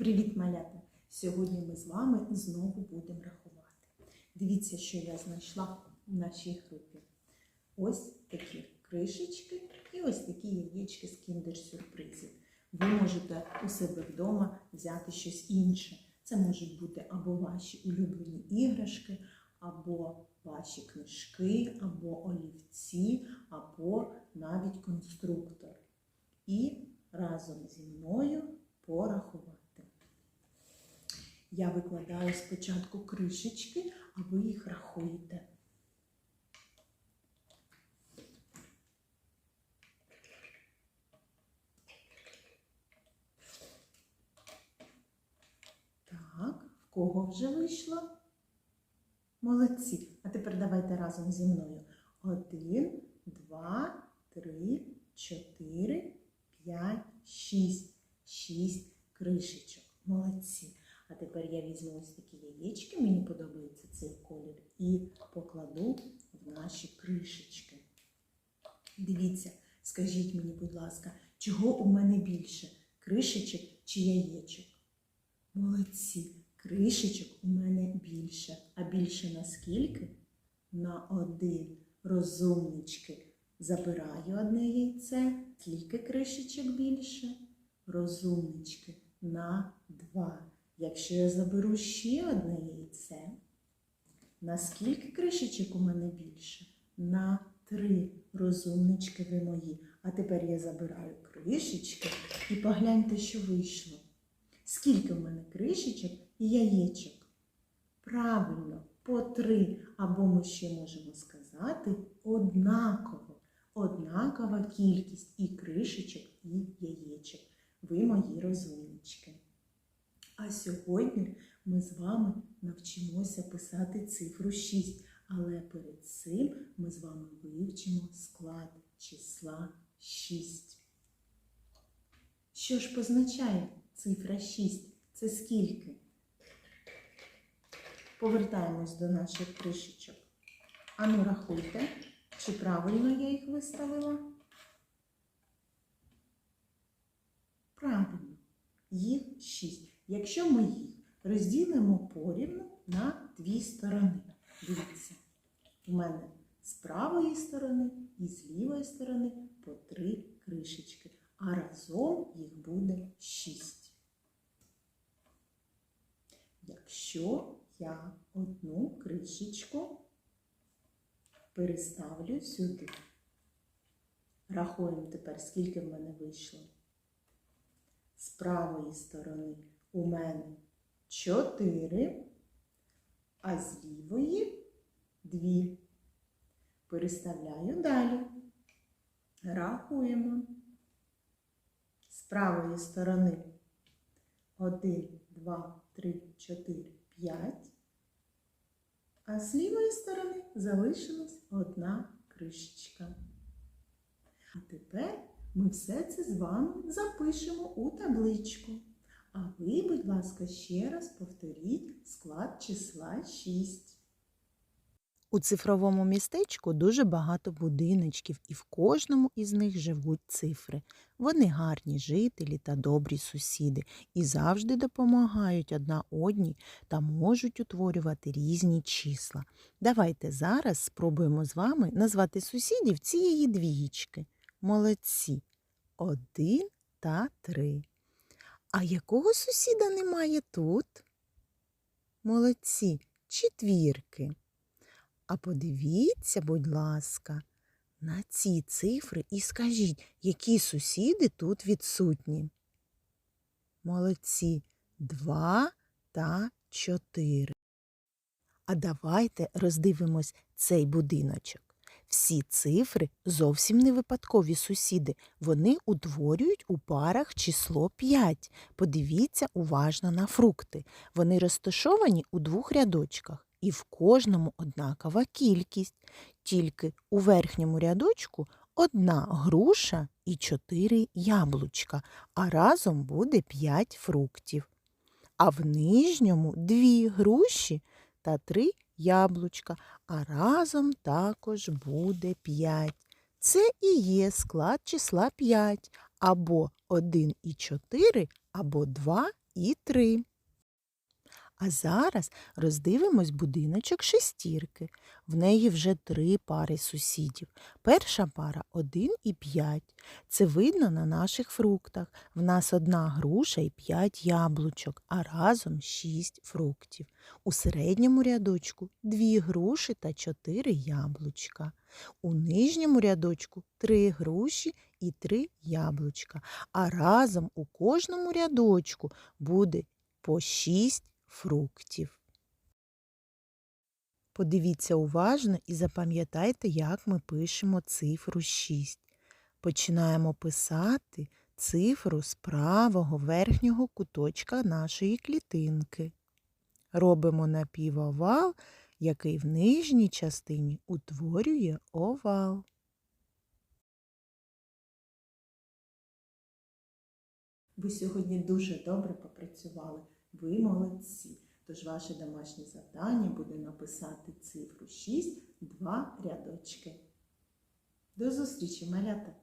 Привіт, малята! Сьогодні ми з вами знову будемо рахувати. Дивіться, що я знайшла в нашій групі. Ось такі кришечки і ось такі яєчки з кіндер-сюрпризів. Ви можете у себе вдома взяти щось інше. Це можуть бути або ваші улюблені іграшки, або ваші книжки, або олівці, або навіть конструктор. І разом зі мною порахувати. Я викладаю спочатку кришечки, а ви їх рахуєте. Так, в кого вже вийшло? Молодці. А тепер давайте разом зі мною. Один, два, три, чотири, п'ять, шість. Шість кришечок. Молодці. А тепер я візьму ось такі яєчки, мені подобається цей колір, і покладу в наші кришечки. Дивіться, скажіть мені, будь ласка, чого у мене більше? Кришечок чи яєчок? Молодці, кришечок у мене більше. А більше на скільки? На один. Розумнички. Забираю одне яйце. Скільки кришечок більше? Розумнички. На два. Якщо я заберу ще одне яйце, на скільки кришечок у мене більше? На три. Розумнички ви мої. А тепер я забираю кришечки і погляньте, що вийшло. Скільки в мене кришечок і яєчок? Правильно, по три. Або ми ще можемо сказати однаково. Однакова кількість і кришечок, і яєчок. Ви мої розумнички. А сьогодні ми з вами навчимося писати цифру 6. Але перед цим ми з вами вивчимо склад числа 6. Що ж позначає цифра 6? Це скільки? Повертаємось до наших кришечок. Ану, рахуйте, чи правильно я їх виставила? Правильно, їх 6. Якщо ми їх розділимо порівну на дві сторони. Дивіться, у мене з правої сторони і з лівої сторони по три кришечки, а разом їх буде 6. Якщо я одну кришечку переставлю сюди, рахуємо тепер, скільки в мене вийшло. З правої сторони у мене 4, а з лівої 2. Переставляю далі. Рахуємо. З правої сторони 1, 2, 3, 4, 5. А з лівої сторони залишилась одна кришечка. А тепер ми все це з вами запишемо у табличку. А ви, будь ласка, ще раз повторіть склад числа 6. У цифровому містечку дуже багато будиночків, і в кожному із них живуть цифри. Вони гарні жителі та добрі сусіди і завжди допомагають одна одній та можуть утворювати різні числа. Давайте зараз спробуємо з вами назвати сусідів цієї двієчки. Молодці. Один та три. А якого сусіда немає тут? Молодці, четвірки. А подивіться, будь ласка, на ці цифри і скажіть, які сусіди тут відсутні. Молодці, два та чотири. А давайте роздивимось цей будиночок. Всі цифри зовсім не випадкові сусіди. Вони утворюють у парах число 5. Подивіться уважно на фрукти. Вони розташовані у двох рядочках, і в кожному однакова кількість. Тільки у верхньому рядочку одна груша і чотири яблучка, а разом буде 5 фруктів. А в нижньому дві груші та три яблучка, а разом також буде 5. Це і є склад числа 5, або 1 і 4, або 2 і 3. А зараз роздивимось будиночок шестірки. В неї вже три пари сусідів. Перша пара 1 і 5. Це видно на наших фруктах. В нас одна груша і 5 яблучок, а разом 6 фруктів. У середньому рядочку 2 груші та 4 яблучка. У нижньому рядочку 3 груші і 3 яблучка. А разом у кожному рядочку буде по 6 фруктів. Подивіться уважно і запам'ятайте, як ми пишемо цифру 6. Починаємо писати цифру з правого верхнього куточка нашої клітинки. Робимо напівовал, який в нижній частині утворює овал. Ви сьогодні дуже добре попрацювали. Ви молодці. Тож ваше домашнє завдання буде написати цифру 6, два рядочки. До зустрічі, малята!